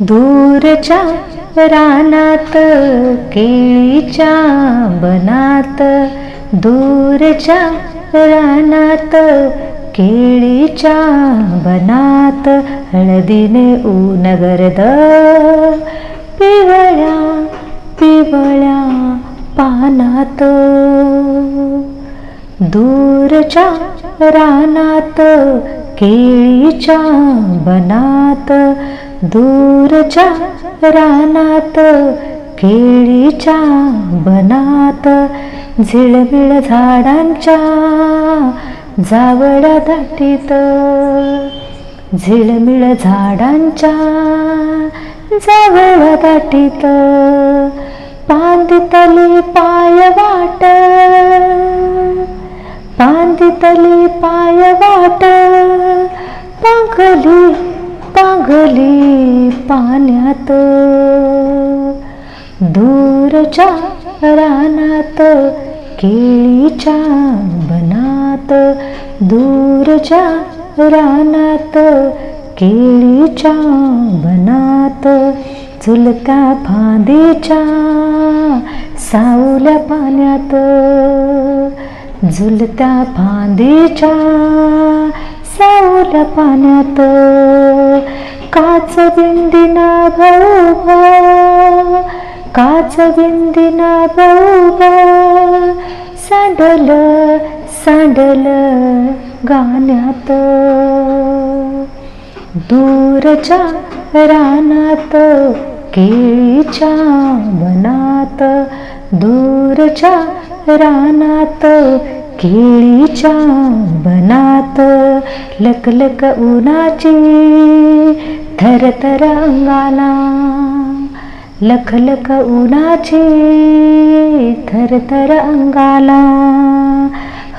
दूरच्या रानात केळीच्या बनात दूरच्या रानात केळीच्या बनात हळदीने ऊन गर्द. पिवळ्या पिवळ्या पानात दूरच्या रानात केळीच्या बनात दूरच्या रानात केळीच्या बनात झिळमिळ झाडांच्या जावळ्या दाटीत झिळमिळ झाडांच्या जावळा दाटीत पांदितली पाय वाट पांदितली पाय वाट पांघली पांघली पाण्यात. दूरच्या रानात केळीच्या बनात. दूरच्या रानात केळीच्या बनात. झुलत्या फांदीच्या सावल्या पाण्यात. झुलत्या फांदीच्या सावल्या पाण्यात. काच बिंदिना भाऊबा काच सांडल सांडल गाण्यात दूरच्या रानात केळीच्या बनात दूरच्या रानात केळीच्या बनात लकलक उन्हाची थरतरंगाला लखलख उन्हाचे थरथर अंगाला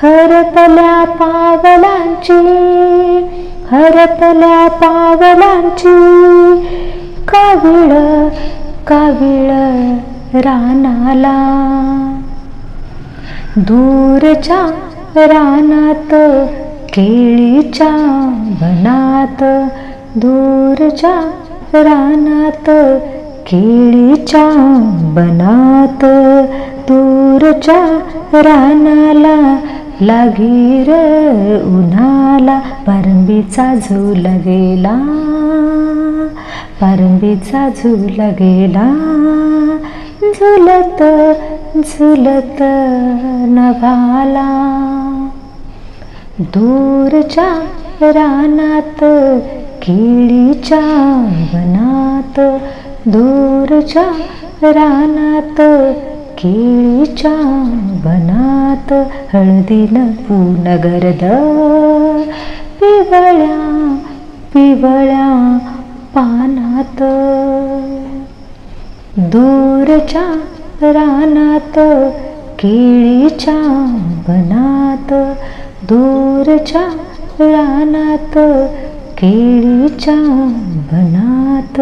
हरपल्या पावलांची हरपल्या पावलांची काविळ काविळ रानाला. दूरच्या रानात केळीच्या बनात दूरच्या रानात केळीच्या बनात दूरच्या रानाला लागीर उन्हाला पारंबीचा झूल गेला पारंबीचा झूल गेला. झुलत झुलत नभाला. दूरच्या रानात केळीच्या बनात दूरच्या रानात केळीच्या बनात हळदीन पूनगरद पिवळ्या पिवळ्या पानात. दूरच्या रानात केळीच्या वनात दूरच्या रानात केळीच्या बनात